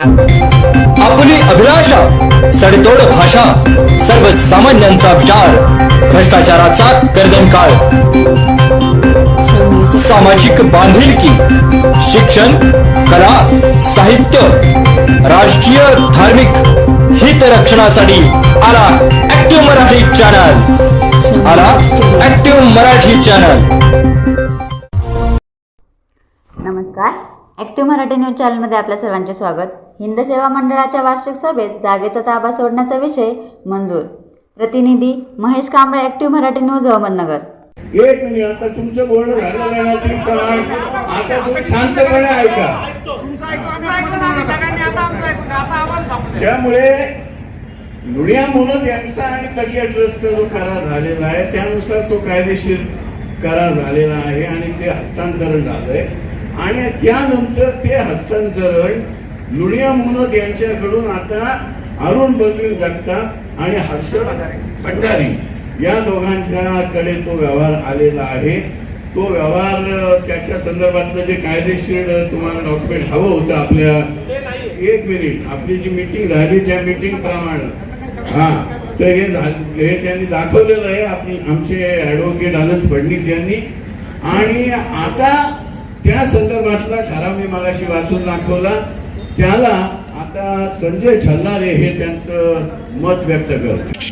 आपली अभिलाषा सडतोड भाषा सर्वसामान्यांचा विचार भ्रष्टाचाराचा कर्दन काळ। सामाजिक बांधिलकी शिक्षण कला साहित्य राष्ट्रीय धार्मिक हित रक्षणासाठी आला ऍक्टिव्ह मराठी चॅनल आला ऍक्टिव्ह मराठी चॅनल नमस्कार। ऍक्टिव्ह मराठी न्यूज चॅनलमध्ये आपल्या सर्वांचे स्वागत। हिंद सेवा मंडळाच्या वार्षिक सभेत जागेचा ताबा सोडण्याचा विषय मंजूर. प्रतिनिधी महेश कांबळे ऍक्टिव्ह मराठी न्यूज अहमदनगर. एक मिनिट आता तुमचं बोलणं झालेलं ना तीन सण आता तुम्ही शांतपणे ऐका. त्यामुळे लुणिया म्हणून यांचा आणि तकिया ट्रस्टचा जो करार झालेला आहे त्यानुसार तो कायदेशीर करार झालेला आहे आणि ते हस्तांतरण झालंय. आणि त्यानंतर ते हस्तांतरण लुणिया मुनोद यांच्याकडून आता अरुण बलवीर जगताप आणि हर्ष भंडारी या दोघांच्याकडे तो व्यवहार आलेला आहे. तो व्यवहार त्याच्या संदर्भातलं जे कायदेशीर तुम्हाला डॉक्युमेंट हवं होतं आपल्या एक मिनिट आपली जी मीटिंग झाली त्या मीटिंग प्रमाणे. हा. तर हे हे त्यांनी दाखवलेलं आहे. आपली आमचे ऍडव्होकेट आनंद फडणीस यांनी. आणि आता त्या संदर्भातला ठराव मी मागाशी वाचून दाखवला. त्याला आता संजय छल्लारे हे त्यांचं मत व्यक्त करतो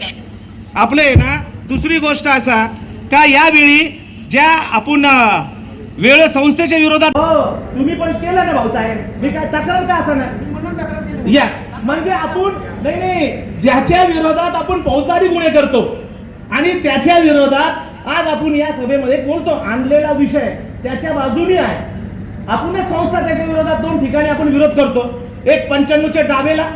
आपले ना दुसरी गोष्ट असा का यावेळी ज्या आपण वेळ संस्थेच्या विरोधात हो तुम्ही पण केलं ना भाऊसाहेब मी काय तक्रार का असं नाही? यस म्हणजे आपण नाही नाही. ज्याच्या विरोधात आपण फौजदारी गुन्हे करतो आणि त्याच्या विरोधात आज आपण या सभेमध्ये बोलतो. आणलेला विषय त्याच्या बाजूने आहे. आपणच संस्था त्याच्या विरोधात दोन ठिकाणी आपण विरोध करतो. एक पंच्याण्णवच्या डावेला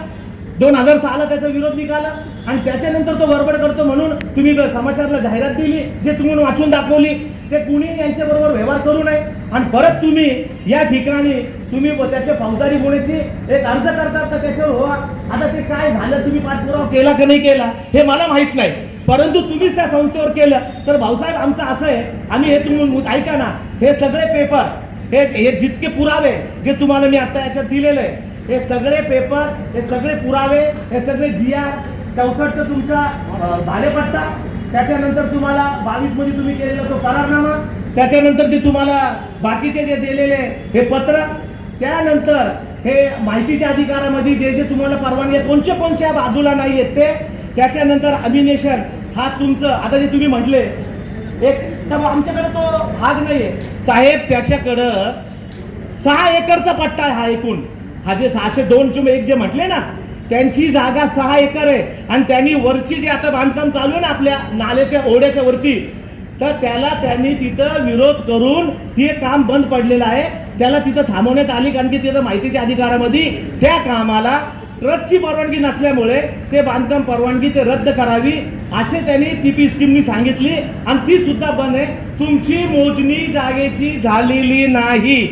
दोन हजार सहाला त्याचा विरोध निघाला आणि त्याच्यानंतर तो गडबड करतो म्हणून तुम्ही समाचारला जाहिरात दिली जे तुम्ही वाचून दाखवली ते कुणी यांच्या बरोबर व्यवहार करू नये. आणि परत तुम्ही या ठिकाणी तुम्ही त्याच्या फौजदारी होण्याची एक अर्ज करतात तर त्याच्यावर हो आता ते काय झालं तुम्ही पाठपुरावा केला का नाही केला हे मला माहीत नाही. परंतु तुम्हीच त्या संस्थेवर केलं. तर भाऊसाहेब आमचं असं आहे आम्ही हे तुम्ही ऐका ना हे सगळे पेपर हे हे जितके पुरावे जे तुम्हाला मी आता याच्यात दिलेले आहे हे सगळे पेपर हे सगळे पुरावे हे सगळे जी आर चौसष्टचा तुमचा भालेपट्टा त्याच्यानंतर तुम्हाला बावीसमध्ये तुम्ही केलेला तो करारनामा त्याच्यानंतर ते तुम्हाला बाकीचे जे दिलेले हे पत्र त्यानंतर हे माहितीच्या अधिकारामध्ये जे जे तुम्हाला परवानगी आहे, कोणच्या कोणच्या बाजूला नाही आहेत ते त्याच्यानंतर अमिनेशन हा तुमचं आता जे तुम्ही म्हटले एक तर आमच्याकडे तो भाग नाहीये. साहेब त्याच्याकडं सहा एकरचा पट्टा आहे हा एकूण. हा जे सहाशे दोन चुम एक जे म्हटले ना त्यांची जागा सहा एकर आहे. आणि त्यांनी वरची जे आता बांधकाम चालू आहे ना आपल्या नाल्याच्या ओढ्याच्या वरती तर त्याला त्यांनी तिथं विरोध करून ते काम बंद पडलेलं आहे. त्याला तिथं थांबवण्यात आली कारण की तिथं माहितीच्या अधिकारामध्ये त्या कामाला ट्रस्टची परवानगी नसल्यामुळे ते बांधकाम परवानगी ते रद्द करावी असे त्यांनी टीपी स्कीमनी सांगितली. आणि ती सुद्धा बंद आहे. तुमची मोजणी जागेची झालेली नाही.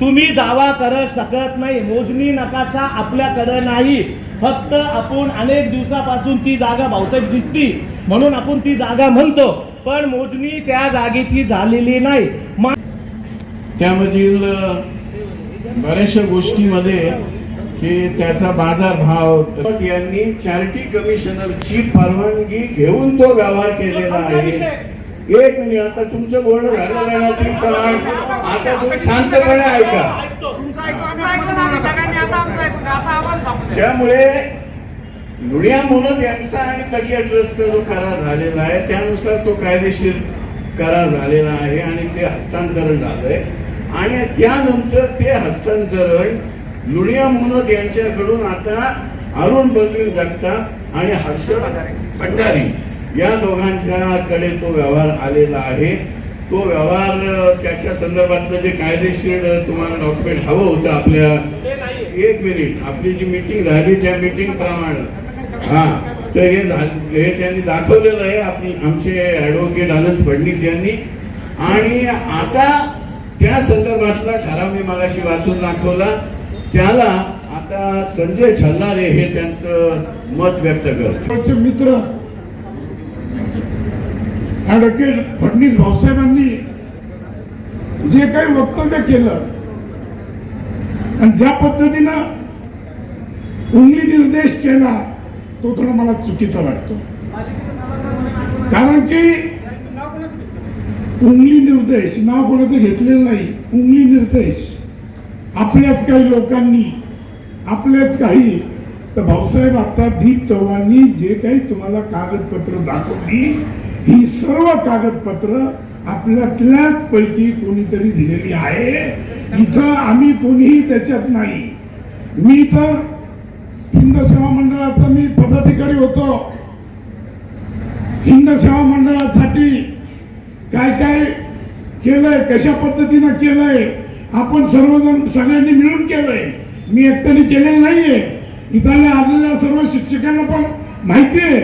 तुम्ही दावा करत शकत नाही. मोजणी नकाशा आपल्याकडं नाही. फक्त आपण अनेक दिवसापासून ती जागा भाऊसाहेब दिसती. म्हणून आपण ती जागा म्हणतो. पण मोजणी त्या जागेची झालेली नाही. त्यामधील बऱ्याचशा गोष्टीमध्ये की त्याचा बाजारभाव यांनी चॅरिटी कमिशनरची परवानगी घेऊन तो व्यवहार केलेला आहे. एक मिनिट आता तुमचं बोलणं झालेलं ना सण आता तुम्ही शांतपणे ऐका. त्यामुळे लुडिया मोनत यांचा आणि तकिया ट्रस्टचा जो करार झालेला आहे त्यानुसार तो कायदेशीर करार झालेला आहे आणि ते हस्तांतरण झालंय. आणि त्यानंतर ते हस्तांतरण लुनिया मुनोद यांच्याकडून आता अरुण बलवीर जगताप आणि हर्ष भंडारी या दोघांच्याकडे तो व्यवहार आलेला आहे. तो व्यवहार त्याच्या संदर्भातलं जे कायदेशीर तुम्हाला डॉक्युमेंट हवं होतं आपल्या एक मिनिट आपली जी मीटिंग झाली त्या मीटिंग प्रमाणे. हा. तर हे हे त्यांनी दाखवलेलं आहे. आपली आमचे ॲडव्होकेट आनंद फडणीस यांनी. आणि आता त्या संदर्भातला ठराव मी मागाशी वाचून दाखवला. त्याला आता संजय छल्लारे हे त्यांचं मत व्यक्त करतो मित्र ॲडव्होकेट फडणवीस भाऊसाहेबांनी जे काही वक्तव्य केलं आणि ज्या पद्धतीनं उंगली निर्देश केला तो थोडा मला चुकीचा वाटतो. कारण की उंगली निर्देश नाव कोणाचं घेतलेलं नाही उंगली निर्देश. आपल्याच काही लोकांनी आपल्याच काही. तर भाऊसाहेब आता दीप चव्हाणनी जे काही तुम्हाला कागदपत्र दाखवली ही सर्व कागदपत्र आपल्यातल्याच पैकी कोणीतरी दिलेली आहे. इथं आम्ही कोणीही त्याच्यात नाही. मी तर हिंद सेवा मंडळाचा मी पदाधिकारी होतो. हिंद सेवा मंडळासाठी काय काय केलंय कशा पद्धतीनं केलंय आपण सर्वजण सगळ्यांनी मिळून केलंय. मी एकट्याने केलेलं नाहीये. इथल्या आलेल्या सर्व शिक्षकांना पण माहिती आहे.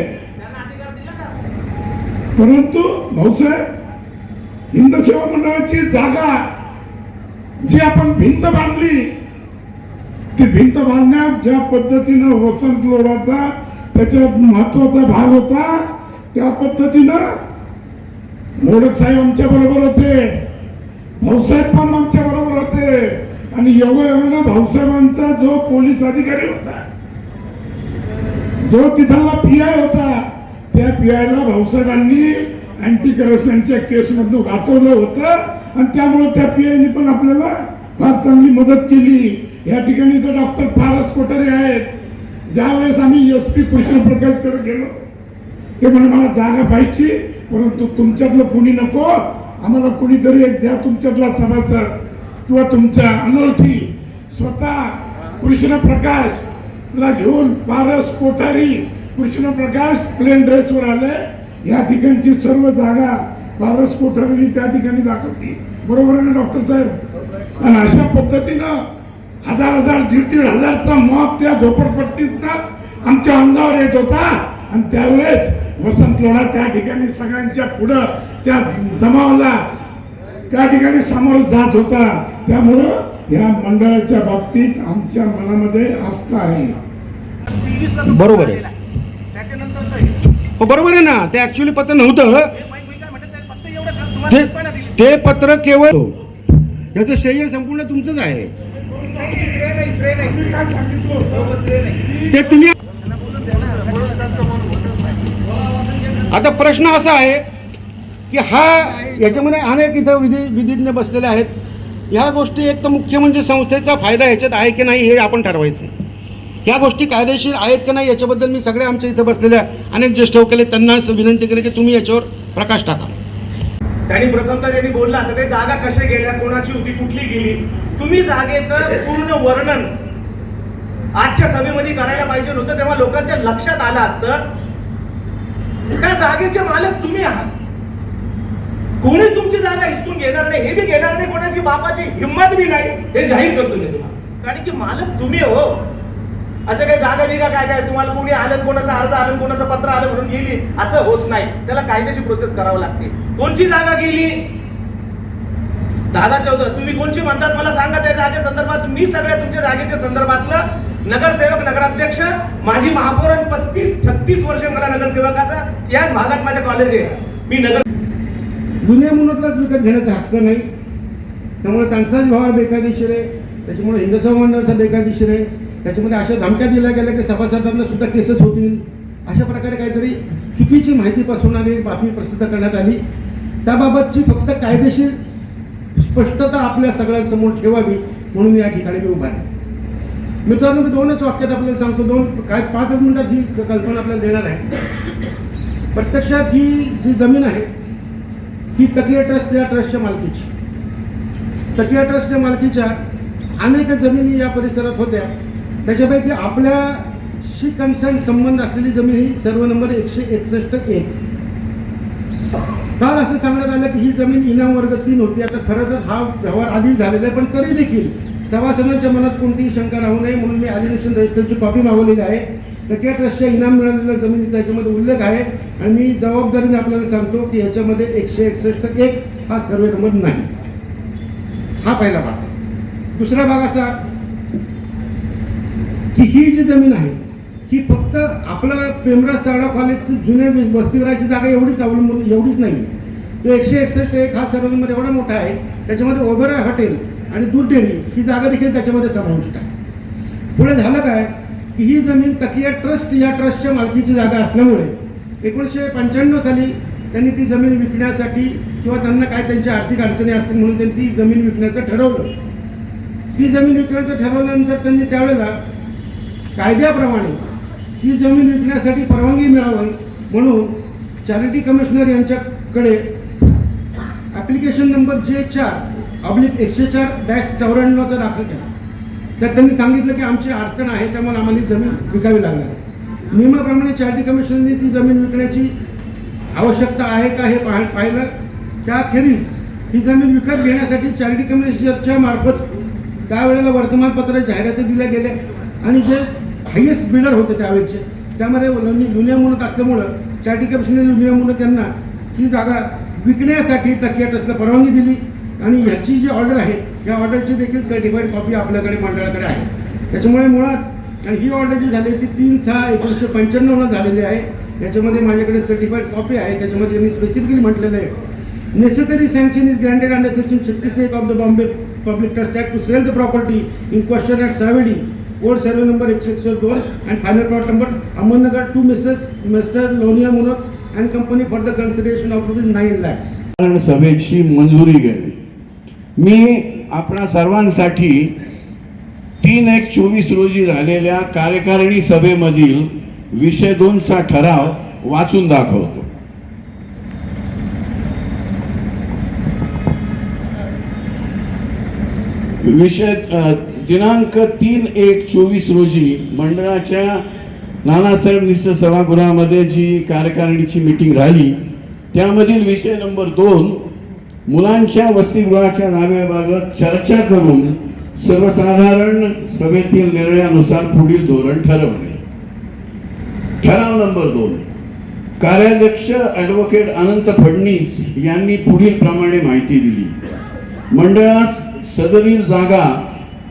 परंतु भाऊसाहेब हिंद सेवा मंडळाची जागा जी आपण भिंत बांधली ती भिंत बांधण्यात ज्या पद्धतीनं वसंत लोढाचा त्याच्यात महत्त्वाचा भाग होता त्या पद्धतीनं मोडक साहेब आमच्या बरोबर होते. भाऊसाहेब पण आमच्या बरोबर होते आणि योगायोगानं भाऊसाहेबांचा जो पोलीस अधिकारी होता जो तिथला पी आय होता त्या पी आयला भाऊसाहेबांनी अँटी करप्शनच्या केसमधून वाचवलं होतं. आणि त्यामुळे त्या पी आयने पण आपल्याला फार चांगली मदत केली. या ठिकाणी तर डॉक्टर फारस कोठारे आहेत. ज्यावेळेस आम्ही एस पी कृष्ण प्रकाशकडे गेलो ते म्हणे मला जागा पाहिजे परंतु तुमच्यातलं कोणी नको आम्हाला कोणीतरी एक द्या तुमच्यातला सभासद. किंवा तुमच्या अनोळखी स्वतः कृष्णप्रकाश ला घेऊन पारस कोठारी कृष्णप्रकाश प्लेन ड्रेसवर आले या ठिकाणची सर्व जागा पारस कोठारीने त्या ठिकाणी दाखवली. बरोबर आहे ना डॉक्टर साहेब? आणि अशा पद्धतीनं हजार हजार दीड दीड हजारचा मॉब त्या झोपडपट्टीतनं आमच्या अंगावर येत होता. आणि त्यावेळेस वसंत लोढा त्या ठिकाणी सगळ्यांच्या पुढं त्या जमावाला त्या ठिकाणी समोर जात होता. त्यामुळं या मंडळाच्या बाबतीत आमच्या मनामध्ये आस्था आहे. बरोबर आहे. हो, बरोबर आहे ना. ते ऍक्च्युली पत्र नव्हतं. ते ते पत्र केवळ याचं श्रेय संपूर्ण तुमचंच आहे. ते तुम्ही आता प्रश्न असा आहे की हा याच्यामध्ये अनेक इथं विधी विधिज्ञ बसलेले आहेत. ह्या गोष्टी एक तर मुख्य म्हणजे संस्थेचा फायदा ह्याच्यात आहे की नाही हे आपण ठरवायचं. ह्या गोष्टी कायदेशीर आहेत की नाही याच्याबद्दल मी सगळ्या आमच्या इथं बसलेल्या अनेक ज्येष्ठ वकिले त्यांना विनंती केली की तुम्ही याच्यावर प्रकाश टाका. त्यांनी प्रथमतः त्यांनी बोलला तर ते जागा कशा गेल्या कोणाची होती कुठली गेली? तुम्ही जागेचं पूर्ण वर्णन आजच्या सभेमध्ये करायला पाहिजे होतं तेव्हा लोकांच्या लक्षात आलं असतं त्या जागेचे मालक तुम्ही आहात. कोणी तुमची जागा हिसकून घेणार नाही हे बी घेणार नाही कोणाची बापाची हिंमत बी नाही हे जाहीर करतो मी तुम्हाला. कारण की मालक तुम्ही हो. असं काही जागा बिगा काय काय तुम्हाला कोणी आलं कोणाचा अर्ज आलं कोणाचं पत्र आलं म्हणून गेली असं होत नाही. त्याला कायदेशीर प्रोसेस करावं लागते. कोणची जागा गेली? दादा चौधर तुम्ही कोणची म्हणतात मला सांगा त्या जागे संदर्भात. मी सगळ्या तुमच्या जागेच्या संदर्भातलं नगरसेवक नगराध्यक्ष माझी महापौर पस्तीस छत्तीस वर्ष मला नगरसेवकाचा याच भागात माझं कॉलेज आहे. मी नगर गुन्हे म्हणूनच विकत घेण्याचा हक्क नाही. त्यामुळे त्यांचाच व्यवहार बेकायदेशीर आहे. त्याच्यामुळे हिंद मंडळाचा बेकायदेशीर आहे. त्याच्यामध्ये अशा धमक्या दिल्या गेल्या की सभासदांना सुद्धा केसेस होतील. अशा प्रकारे काहीतरी चुकीची माहिती पसरवणारी बातमी प्रसिद्ध करण्यात आली. त्याबाबतची फक्त कायदेशीर स्पष्टता आपल्या सगळ्यांसमोर ठेवावी म्हणून या ठिकाणी मी उभा आहे. मित्रांनो मी दोनच वाक्यात आपल्याला सांगतो. दोन काय पाचच मिनिटात ही कल्पना आपल्याला देणार आहे. प्रत्यक्षात ही जी जमीन आहे ही तकिया ट्रस्ट या ट्रस्टच्या मालकीची. तकिया ट्रस्टच्या मालकीच्या अनेक जमिनी या परिसरात होत्या. त्याच्यापैकी आपल्याशी कन्सर्न संबंध असलेली जमीन ही सर्व नंबर एकशे एकसष्ट एक. काल असं सांगण्यात आलं की ही जमीन इनाम वर्ग तीन होती. आता खरं तर हा व्यवहार आधी झालेला आहे पण तरी देखील सभासदांच्या मनात कोणतीही शंका राहू नये म्हणून मी आलिनेशन रजिस्टरची कॉपी मागवलेली आहे. तकिया ट्रस्टच्या इनाम मिळालेल्या जमिनीचा याच्यामध्ये उल्लेख आहे. आणि मी जबाबदारीने आपल्याला सांगतो की याच्यामध्ये एकशे एकसष्ट एक हा सर्वे नंबर नाही. हा पहिला भाग. दुसरा भाग असा की ही जी जमीन आहे ही फक्त आपलं पेमरा साडा कॉलेजचं जुन्या वसतिगृहाची जागा एवढीच अवलंबून एवढीच नाही. तो एकशे एकसष्ट एक हा सर्व नंबर एवढा मोठा आहे त्याच्यामध्ये ओबेरॉय हॉटेल आणि दूध डेअरी ही जागा देखील त्याच्यामध्ये समाविष्ट आहे. पुढे झालं काय? की ही जमीन तकिया ट्रस्ट या ट्रस्टच्या मालकीची जागा असल्यामुळे एकोणीसशे पंच्याण्णव साली त्यांनी ती जमीन विकण्यासाठी किंवा त्यांना काय त्यांच्या आर्थिक अडचणी असतील म्हणून त्यांनी ती जमीन विकण्याचं ठरवलं. ती जमीन विकण्याचं ठरवल्यानंतर त्यांनी त्यावेळेला कायद्याप्रमाणे ती जमीन विकण्यासाठी परवानगी मिळावं म्हणून चॅरिटी कमिशनर यांच्याकडे ॲप्लिकेशन नंबर जे चार ऑब्लिक एकशे चार डॅश चौऱ्याण्णवचा दाखल केला. त्यात त्यांनी सांगितलं की आमची अडचण आहे त्यामुळे आम्हाला ही जमीन विकावी लागणार. नियमाप्रमाणे चार्टी कमिशनने ती जमीन विकण्याची आवश्यकता आहे का हे पाह पाहिलं. त्याखेरीज ही जमीन विकत घेण्यासाठी चार्टी कमिशनच्या मार्फत त्यावेळेला वर्तमानपत्रात जाहिराती दिल्या गेल्या. आणि जे हायेस्ट बिल्डर होते त्यावेळेचे त्यामध्ये लुनिया म्हणत असल्यामुळं चार्टी कमिशनने लुनिया मुलं त्यांना ही जागा विकण्यासाठी तकिया ट्रस्टला परवानगी दिली. आणि ह्याची जी ऑर्डर आहे या ऑर्डरची देखील सर्टिफाईड कॉपी आपल्याकडे मंडळाकडे आहे. त्याच्यामुळे मुळात आणि ही ऑर्डर जी झाली ती तीन सहा एकोणीसशे पंच्याण्णवला झालेली आहे. याच्यामध्ये माझ्याकडे सर्टिफाईड कॉपी आहे. त्याच्यामध्ये त्यांनी स्पेसिफिकली म्हटलेलं आहे necessary sanction is granted under section छत्तीस एक of the Bombay public trust act to sale the property in question at Savedi code survey number एकशे एकशे दोन and final plot number Ahmednagar to Mrs mister Lonia Munot and company for the consideration of rupees nine lakhs कारण सभेची मंजुरी घेणे मी आपणा सर्वांसाठी तीन एक चोवीस रोजी झालेल्या कार्यकारिणी सभेमधील विषय दोनचा ठराव वाचून दाखवतो. विषय दिनांक तीन एक चोवीस रोजी मंडळाच्या नानासाहेब निस्त सभागृहामध्ये जी कार्यकारिणीची मीटिंग राहिली त्यामधील विषय नंबर दोन मुलांच्या वसतिगृहाच्या दाव्याबाबत चर्चा करून सर्वसाधारण सभेतील निर्णयानुसार पुढील धोरण ठरवणे. ठराव नंबर दोन. कार्याध्यक्ष ॲडव्होकेट अनंत फडणीस यांनी पुढील प्रमाणे माहिती दिली. मंडळास सदरील जागा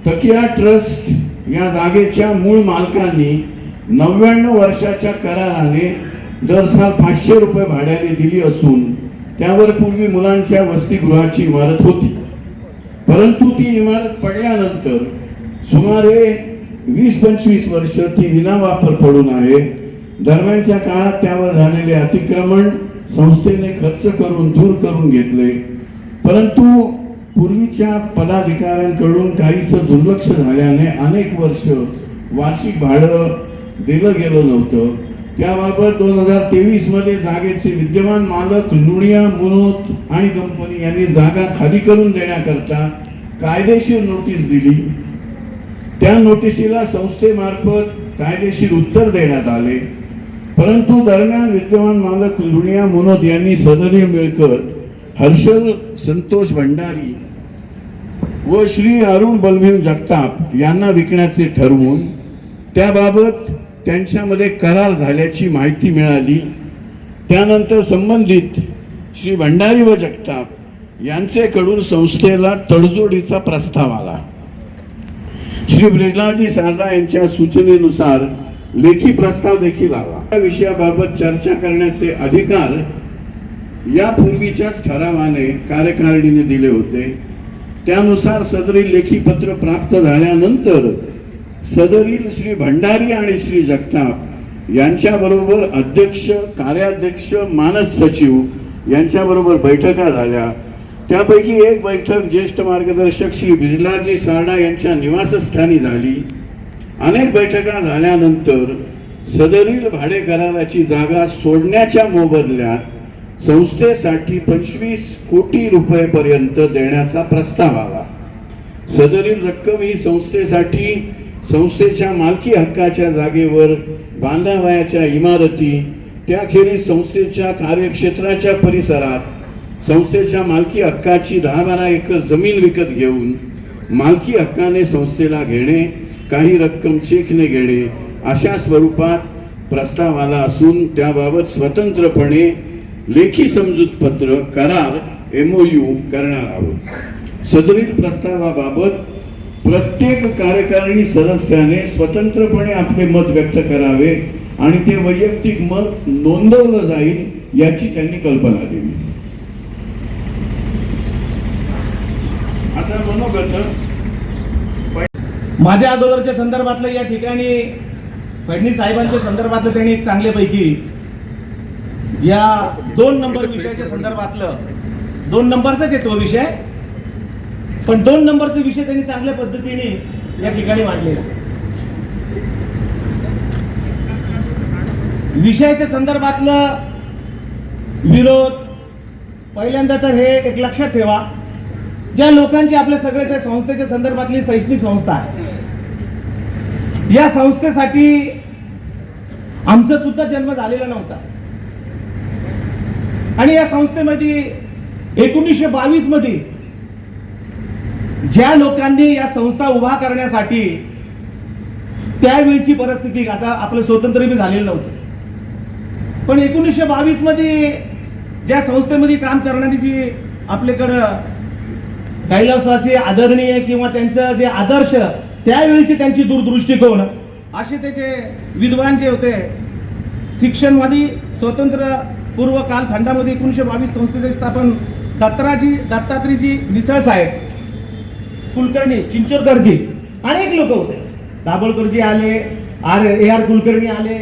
तकिया ट्रस्ट या जागेच्या मूळ मालकांनी नव्याण्णव वर्षाच्या कराराने दर साल पाचशे रुपये भाड्याने दिली असून त्यावर पूर्वी मुलांच्या वसतिगृहाची इमारत होती. परंतु ती इमारत पडल्यानंतर सुमारे वीस पंचवीस वर्ष ती विनावापर पडून आहे. दरम्यानच्या काळात त्यावर झालेले अतिक्रमण संस्थेने खर्च करून दूर करून घेतले. परंतु पूर्वीच्या पदाधिकाऱ्यांकडून काहीसं दुर्लक्ष झाल्याने अनेक वर्ष वार्षिक भाडं दिलं गेलं नव्हतं. त्याबाबत दोन हजार तेवीसमध्ये जागेचे विद्यमान मालक लुणिया मुनोत आणि कंपनी यांनी जागा खाली करून देण्याकरता कायदेशीर नोटीस दिली. त्या नोटिसीला संस्थेमार्फत कायदेशीर उत्तर देण्यात आले. परंतु दरम्यान विद्यमान मालक लुणिया मुनोत यांनी सदरी मिळकत हर्षल संतोष भंडारी व श्री अरुण बलभीम जगताप यांना विकण्याचे ठरवून त्याबाबत त्यांच्यामध्ये करार झाल्याची माहिती मिळाली. त्यानंतर संबंधित श्री भंडारी व जगताप यांचेकडून संस्थेला तडजोडीचा प्रस्ताव आला. श्री ब्रिजलाजी सारडा यांच्या सूचनेनुसार लेखी प्रस्ताव देखील आला. या विषयाबाबत चर्चा करण्याचे अधिकार यापूर्वीच्याच ठरावाने कार्यकारिणीने दिले होते. त्यानुसार सदरी लेखी पत्र प्राप्त झाल्यानंतर सदरील श्री भंडारी आणि श्री जगताप यांच्याबरोबर अध्यक्ष कार्याध्यक्ष मानस सचिव यांच्याबरोबर बैठका झाल्या. त्यापैकी एक बैठक ज्येष्ठ मार्गदर्शक श्री बिजलाजी सारडा यांच्या निवासस्थानी झाली. अनेक बैठका झाल्यानंतर सदरील भाडेकराराची जागा सोडण्याच्या मोबदल्यात संस्थेसाठी पंचवीस कोटी रुपयेपर्यंत देण्याचा प्रस्ताव आला. सदरील रक्कम ही संस्थेसाठी संस्थेच्या मालकी हक्काच्या जागेवर बांधावयाच्या इमारती त्याखेरीज संस्थेच्या कार्यक्षेत्राच्या परिसरात संस्थेच्या मालकी हक्काची दहा बारा एकर जमीन विकत घेऊन मालकी हक्काने संस्थेला घेणे काही रक्कम चेकने घेणे अशा स्वरूपात प्रस्ताव आला असून त्याबाबत स्वतंत्रपणे लेखी समजूत पत्र करार एमओयू करणार आहोत. सदरील प्रस्तावाबाबत प्रत्येक कार्यकारिणी सदस्याने स्वतंत्रपणे आपले मत व्यक्त करावे आणि ते वैयक्तिक मत नोंदवलं जाईल याची त्यांनी कल्पना दिली आता मनोगत माझ्या अगोदरच्या संदर्भातलं या ठिकाणी फडणीस साहेबांच्या संदर्भातलं त्यांनी एक चांगल्यापैकी या दोन नंबर विषयाच्या संदर्भातलं दोन नंबरचाच आहे तो विषय. पण दोन नंबरचे विषय त्यांनी चांगल्या पद्धतीने या ठिकाणी मांडलेला विषयाच्या संदर्भातलं विरोध पहिल्यांदा तर हे एक लक्षात ठेवा. ज्या लोकांची आपल्या सगळ्याच्या संस्थेच्या संदर्भातली शैक्षणिक संस्था आहे. या संस्थेसाठी आमचा सुद्धा जन्म झालेला नव्हता. आणि या संस्थेमध्ये एकोणीसशे बावीसमध्ये ज्या लोकांनी या संस्था उभा करण्यासाठी त्यावेळची परिस्थिती आता आपलं स्वतंत्र बी झालेलं नव्हतं. पण एकोणीसशे बावीसमध्ये ज्या संस्थेमध्ये काम करणारी जी आपल्याकडं कैलासवासी आदरणीय किंवा त्यांचं जे आदर्श त्यावेळीची त्यांची दूरदृष्टिकोन असे त्याचे विद्वान जे होते शिक्षणवादी स्वतंत्र पूर्व कालखंडामध्ये एकोणीसशे बावीस संस्थेचे स्थापन दत्ताजी दत्तात्रेयजी मिसळ साहेब कुलकर्णी चिंचोरकरजी अनेक लोक होते. दाभोळकरजी आले आर ए आर कुलकर्णी आले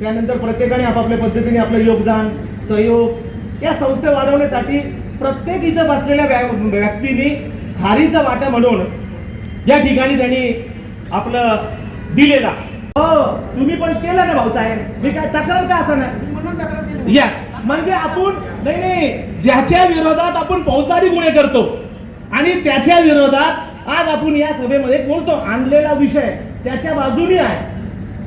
त्यानंतर प्रत्येकाने आपापल्या पद्धतीने आपलं योगदान सहयोग या संस्था वाढवण्यासाठी प्रत्येक इथं बसलेल्या व्या- व्यक्तीने खारीचा वाटा म्हणून या ठिकाणी त्यांनी आपलं दिलेला. हो तुम्ही पण केलं ना भाऊसाहेब? मी काय तक्रार का असं नाही? यस म्हणजे आपण नाही नाही ज्याच्या विरोधात आपण फौजदारी गुन्हे करतो आणि त्याच्या विरोधात आज आपण या सभेमध्ये बोलतो आणलेला विषय त्याच्या बाजूनी आहे.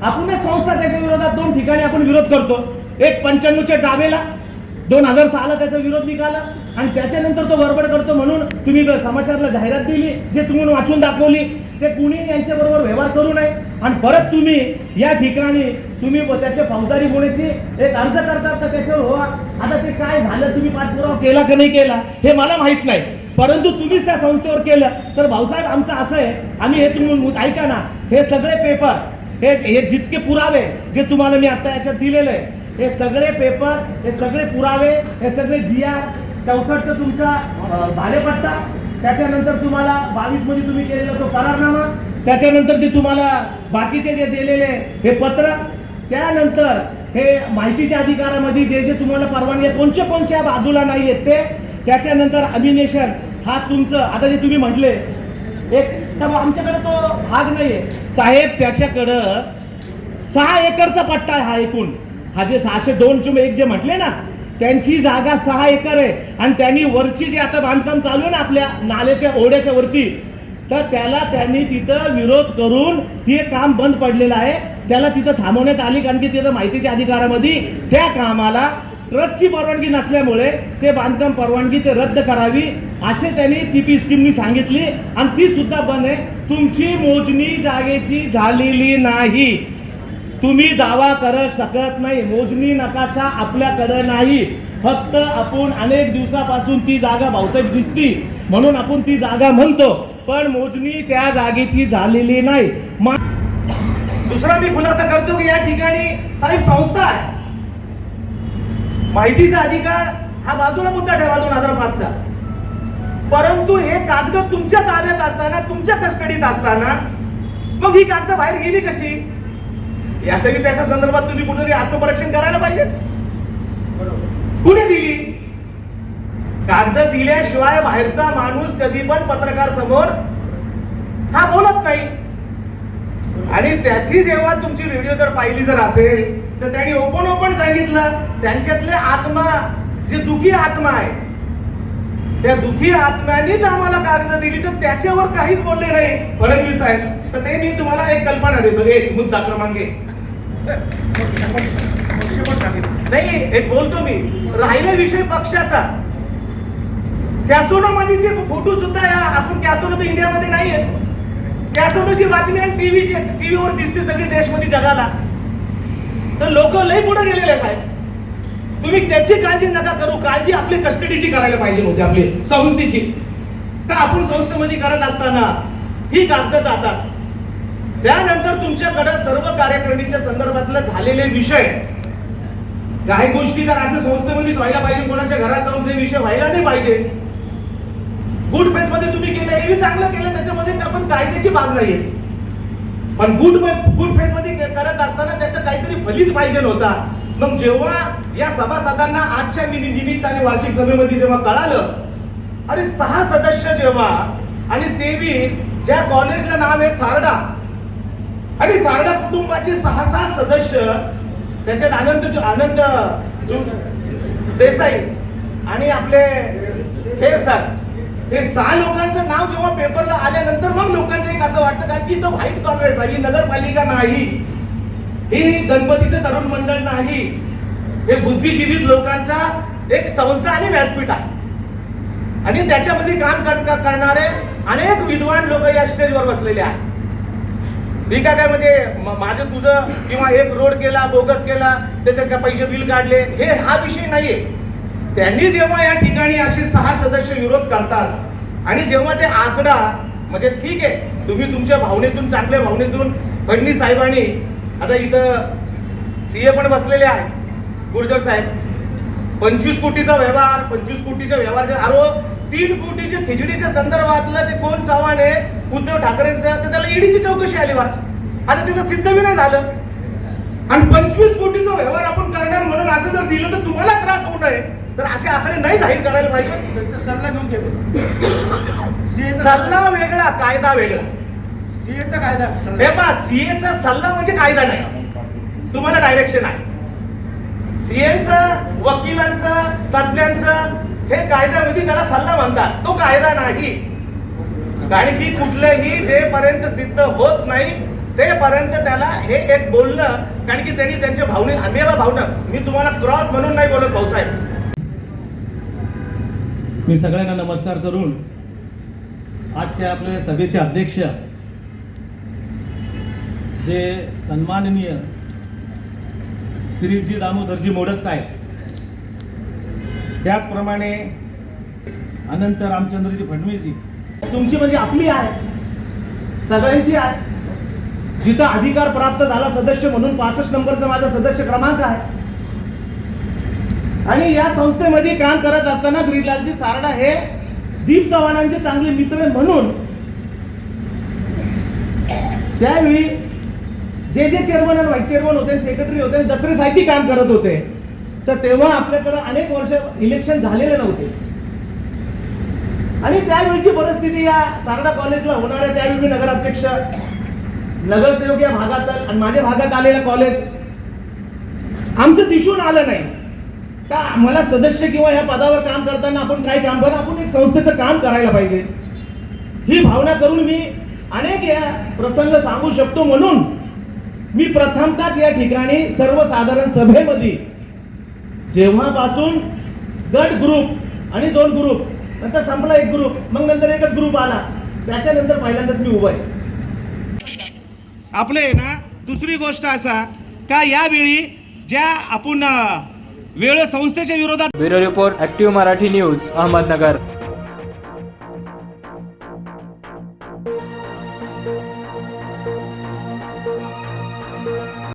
आपण संस्था त्याच्या विरोधात दोन ठिकाणी आपण विरोध करतो. एक पंच्याण्णवच्या डावेला दोन हजार सहाला त्याचा विरोध निघाला आणि त्याच्यानंतर तो गडबड करतो म्हणून तुम्ही समाचारला जाहिरात दिली जे तुम्ही वाचून दाखवली ते कुणी यांच्याबरोबर व्यवहार करू नये. आणि परत तुम्ही या ठिकाणी तुम्ही त्याचे त्याच्या फौजदारी होण्याची एक अर्ज करतात तर त्याच्यावर हो आता ते काय झालं तुम्ही पाठपुरावा केला का नाही केला हे मला माहीत नाही. परंतु तुम्हीच त्या संस्थेवर केलं. तर भाऊसाहेब आमचं असं आहे आम्ही हे तुम्ही ऐका ना हे सगळे पेपर हे हे जितके पुरावे जे तुम्हाला मी आता याच्यात दिलेले आहे हे सगळे पेपर हे सगळे पुरावे हे सगळे जी आर चौसष्टचा तुमचा अं, भाडेपट्टा त्याच्यानंतर तुम्हाला बावीसमध्ये तुम्ही केलेला तो करारनामा त्याच्यानंतर ते तुम्हाला बाकीचे जे दिलेले हे पत्र त्यानंतर हे माहितीच्या अधिकारामध्ये जे जे तुम्हाला परवानगी आहे, कोणच्या कोणत्या बाजूला नाही आहेत ते त्याच्यानंतर अमिनेशन हा तुमचं आता जे तुम्ही म्हटले एक तर आमच्याकडे तो भाग नाहीये. साहेब त्याच्याकडं सहा एकरचा पट्टा आहे हा एकूण. हा जे सहाशे दोन किंवा एक जे म्हटले ना त्यांची जागा सहा एकर आहे. आणि त्यांनी वरची जे आता बांधकाम चालू आहे ना आपल्या नाल्याच्या ओढ्याच्या वरती तर त्याला त्यांनी तिथं विरोध करून ते काम बंद पडलेलं आहे. त्याला तिथं थांबवण्यात आली कारण की तिथं माहितीच्या अधिकारामध्ये त्या कामाला ट्रकची परवानगी नसल्यामुळे ते बांधकाम परवानगी ते रद्द करावी. असे त्यांनी टीपी स्कीमनी सांगितली. आणि ती सुद्धा बंद आहे. तुमची मोजणी जागेची झालेली नाही. तुम्ही दावा करत शकत नाही. मोजणी नकाशा आपल्याकडे नाही. फक्त आपण अनेक दिवसापासून ती जागा भाऊसाहेब दिसती. म्हणून आपण ती जागा म्हणतो. पण मोजणी त्या जागेची झालेली नाही. दुसरा मी खुलासा करतो की या ठिकाणी साहेब संस्था आहे. माहितीचा अधिकार हा बाजूला मुद्दा ठेवा दोन हजार पाचचा. परंतु हे कागद तुमच्या ताब्यात असताना तुमच्या कस्टडीत असताना मग ही कागद बाहेर गेली कशी? याच्याही त्याच्या संदर्भात तुम्ही कुठेतरी आत्मपरीक्षण करायला पाहिजे? कुणी दिली? कागद दिल्याशिवाय बाहेरचा माणूस कधी पण पत्रकार समोर हा बोलत नाही. आणि त्याची जेव्हा तुमची व्हिडिओ जर पाहिली जर असेल तर त्यांनी ओपन ओपन सांगितलं त्यांच्यातले आत्मा जे दुखी आत्मा आहे त्या दुखी आत्म्यांनीच आम्हाला कागद दिली तर त्याच्यावर काहीच बोलले नाही. फडणवीस साहेब तर ते मी तुम्हाला एक कल्पना देतो. एक मुद्दा क्रमांक एक. नाही एक बोलतो मी. राहिला विषय पक्षाचा. कॅसोनो मध्ये फोटो सुद्धा या आपण कॅसोनो तर इंडियामध्ये नाहीये. कॅसोनोची बातमी आणि टीव्हीची टीव्हीवर दिसते सगळी देशमध्ये जगाला. तर लोक लय पुढे गेलेले साहेब. तुम्ही त्याची काळजी नका करू. काळजी आपली कस्टडीची करायला पाहिजे होती आपली संस्थेची. का आपण संस्थेमध्ये करत असताना ही कागद जातात? त्यानंतर तुमच्याकडे सर्व कार्यकारिणीच्या संदर्भातले झालेले विषय. काही गोष्टी तर असं संस्थेमध्येच व्हायला पाहिजे कोणाच्या घरात जाऊन ते विषय व्हायला नाही पाहिजे. गुड फेथमध्ये तुम्ही केलं हे बी चांगलं केलं त्याच्यामध्ये आपण कायद्याची बाब नाहीये. पण गुड गुड फेथमध्ये करत असताना त्याचा काहीतरी फलित पाहिजे होता. मग जेव्हा या सभासदांना आजच्या निमित्ताने वार्षिक सभेमध्ये जेव्हा कळालं अरे सहा सदस्य जेव्हा आणि ते बी ज्या कॉलेजला नाव आहे सारडा आणि सारडा कुटुंबाचे सहा सहा सदस्य त्याच्यात आनंद जो- आनंद जो- देसाई आणि आपले हे सर हे सहा लोकांचं नाव जेव्हा पेपरला आल्यानंतर मग लोकांचं एक असं वाटतं कारण की तो व्हाईट काँग्रेस आहे ही नगरपालिका नाही. ही गणपतीचे तरुण मंडळ नाही. हे बुद्धिजीवित लोकांचा एक संस्था आणि व्यासपीठ आहे. आणि त्याच्यामध्ये काम करणारे अनेक विद्वान लोक या स्टेजवर बसलेले आहेत. ठीक आहे काय म्हणजे माझं तुझं किंवा एक रोड केला बोगस केला त्याच्यात काय पैसे बिल काढले हे हा विषय नाहीये. त्यांनी जेव्हा या ठिकाणी असे सहा सदस्य विरोध करतात आणि जेव्हा ते आकडा म्हणजे ठीक आहे तुम्ही तुमच्या भावनेतून चांगल्या भावनेतून फडणवीस साहेबांनी आता इथं सीए पण बसलेले आहेत गुर्जर साहेब. पंचवीस कोटीचा व्यवहार पंचवीस कोटीच्या व्यवहार अरो तीन कोटीच्या खिचडीच्या संदर्भातलं ते कोण चव्हाण आहे उद्धव ठाकरेंचं तर त्याला ईडीची चौकशी आली वाच. आता तिथं सिद्ध बी नाही झालं. आणि पंचवीस कोटीचा व्यवहार आपण करणार म्हणून असं जर दिलं तर तुम्हाला त्रास होऊ नये. तर असे आकडे नाही जाहीर करायला पाहिजे. सल्ला घेऊन घेतो सल्ला वेगळा कायदा वेगळा. सीएचा कायदा हे पा सीएचा सल्ला म्हणजे कायदा नाही. तुम्हाला डायरेक्शन आहे. सीएचं वकिलांचं तज्ज्ञांचं हे कायद्यामध्ये त्याला सल्ला म्हणतात. तो कायदा नाही. कारण की कुठलंही जेपर्यंत सिद्ध होत नाही तेपर्यंत त्याला हे एक बोलणं कारण की त्यांनी त्यांच्या भावने बा भावना. मी तुम्हाला क्रॉस म्हणून नाही बोलत भाऊसाहेब मी सगळ्यांना नमस्कार करून आजचे आपले सभेचे अध्यक्ष जे सन्माननीय श्रीजी दामोदरजी मोडक साहेब त्याचप्रमाणे अनंत रामचंद्रजी फडणवीसजी तुमची म्हणजे आपली आहे सगळ्यांची आहे. जिथं अधिकार प्राप्त झाला सदस्य म्हणून पासष्ट नंबरचा माझा सदस्य क्रमांक आहे. आणि या संस्थेमध्ये काम करत असताना ब्रिजलालजी सारडा हे दीप चव्हाणांचे चांगले मित्र आहे म्हणून त्यावेळी जे जे चेअरमन आणि व्हाईस चेअरमन होते सेक्रेटरी होते दसऱ्यासाठी काम करत होते. तर तेव्हा आपल्याकडे अनेक वर्ष इलेक्शन झालेले नव्हते. आणि त्यावेळीची परिस्थिती या सारडा कॉलेजला होणाऱ्या त्यावेळी मी नगराध्यक्ष नगरसेवक या भागात आणि माझ्या भागात आलेलं कॉलेज आमचं दिसून आलं नाही. का मला सदस्य किंवा या पदावर काम करताना आपण काय काम करा? आपण एक संस्थेचं काम करायला पाहिजे. ही भावना करून मी अनेक या प्रसंग सांगू शकतो म्हणून मी प्रथमताच या ठिकाणी सर्वसाधारण सभेमध्ये जेव्हापासून गट ग्रुप आणि दोन ग्रुप नंतर संपला एक ग्रुप मग नंतर एकच ग्रुप आला त्याच्यानंतर पहिल्यांदाच मी उभा आहे. आपले ना दुसरी गोष्ट असा का यावेळी ज्या आपण वेळ संस्थेच्या विरोधात bureau report active Marathi news Ahmednagar.